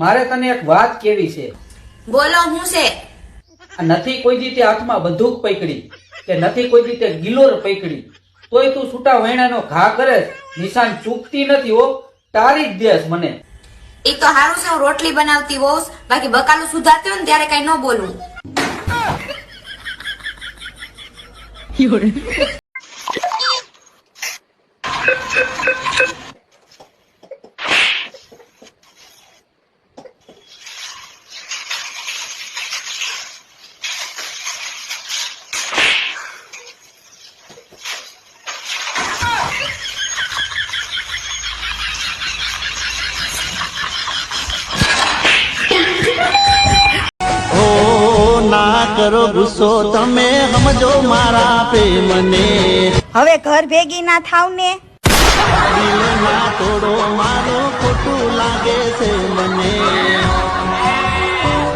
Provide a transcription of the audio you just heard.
મારે તને એક વાત કેવી છે? બોલો હું છે? નથી કોઈ રીતે હાથમાં બંદૂક પકડી કે નથી કોઈ રીતે ગિલોર પકડી. તોય તું છૂટા વૈણાનો ઘા કરે નિશાન ચૂકતી નથી હો. તારી જ દેશ મને. એ તો હારું છે હું રોટલી બનાવતી હોઉં બાકી બકાલું સુધારતી હોય ને ત્યારે કઈ ન બોલવું ઓ કરો ગુસ્સો તમે સમજો મારા પ્રેમને. હવે ઘર ભેગી ના થાવ ને. ના તોડો મારું ખોટું લાગે છે મને.